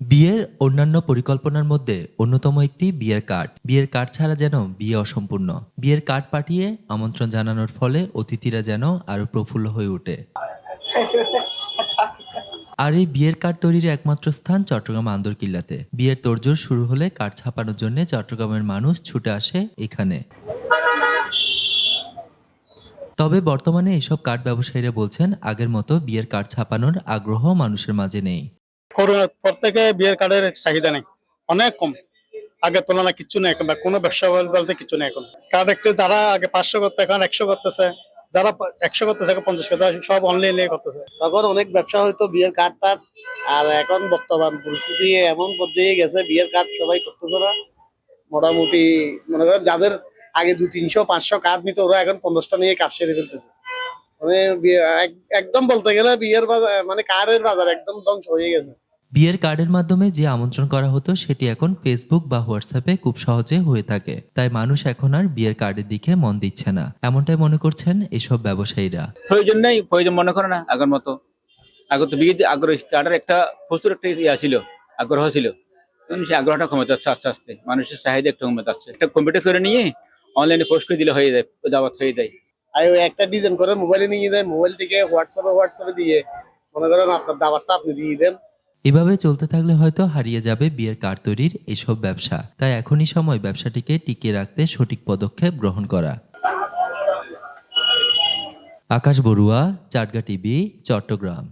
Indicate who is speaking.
Speaker 1: বিয়ের
Speaker 2: অন্যান্য পরিকল্পনার মধ্যে অন্যতম একটি বিয়ের কার্ড। বিয়ের কার্ড ছাড়া যেন বিয়ে অসম্পূর্ণ। বিয়ের কার্ড পাঠিয়ে আমন্ত্রণ জানানোর ফলে অতিথিরা যেন আরও প্রফুল্ল হয়ে ওঠে। আর এই বিয়ের কার্ড তৈরির একমাত্র স্থান চট্টগ্রাম আন্দরকিল্লাতে বিয়ের তোড়জোড় শুরু হলে কার্ড ছাপানোর জন্য চট্টগ্রামের মানুষ ছুটে আসে এখানে। তবে বর্তমানে এসব কার্ড ব্যবসায়ীরা বলছেন আগের মতো বিয়ের কার্ড ছাপানোর আগ্রহ মানুষের মাঝে নেই।
Speaker 3: করোনার পর থেকে বিয়ের কার্ডের চাহিদা নেই। অনেক কম। আগের তুলনায় কিছু নেই এখন বা কোনো ব্যবসা বলতে কিছু নেই এখন। কার্ড একটু যারা আগে পাঁচশো করতে এখন একশো করতেছে। যারা একশো করতেছে এখন পঞ্চাশ করতে সব অনলাইনে করতেছে।
Speaker 1: তখন অনেক ব্যবসা হয়তো বিয়ের কার্ড টার্ড আর এখন বর্তমান পরিস্থিতি এমন পর্যায়ে গেছে বিয়ের কার্ড সবাই করতেছে না। মোটামুটি মনে করেন যাদের আগে দু তিনশো পাঁচশো কার্ড নিত ওরা এখন পঞ্চাশটা নিয়ে কাজ সেরে ফেলতেছে। মানে একদম বলতে গেলে বিয়ের বাজার মানে কারের বাজার একদম ধ্বংস হয়ে গেছে।
Speaker 2: বিয়ের কার্ডের মাধ্যমে যে আমন্ত্রণ করা হতো সেটি এখন ফেসবুক বা হোয়াটসঅ্যাপে খুব সহজে হয়ে থাকে। তাই মানুষ এখন আর বিয়ের কার্ডের দিকে মন দিচ্ছে না। এমনটাই মনে করছেন এসব ব্যবসায়ীরা।
Speaker 4: প্রয়োজন নেই প্রয়োজন মনে করে না আগের মতো। আগে তো বিয়েতে আগ্রহ কাটার একটা প্রচুর একটা ইয়া ছিল আগ্রহ ছিল। এখন সেই আগ্রহটা কমে যাচ্ছে আস্তে আস্তে। মানুষের চাহিদা একটু কমে যাচ্ছে। একটা কম্পিউটার করে নিয়ে অনলাইনে পোস্ট করে দিলে হয়ে যায় যাওয়াত হয়ে যায়।
Speaker 1: আর ওই একটা ডিজাইন করে মোবাইলে নিয়ে দেয় মোবাইল থেকে হোয়াটসঅ্যাপে হোয়াটসঅ্যাপে দিয়ে মনে করেন আপনার দাবারটা আপনি দিয়ে দেন।
Speaker 2: এভাবে চলতে থাকলে হয়তো হারিয়ে যাবে বিয়ের কার্ড তৈরির এসব ব্যবসা। তাই এখনই সময় ব্যবসাটিকে টিকিয়ে রাখতে সঠিক পদক্ষেপ গ্রহণ করা। আকাশ বড়ুয়া চাটগা টিভি চট্টগ্রাম।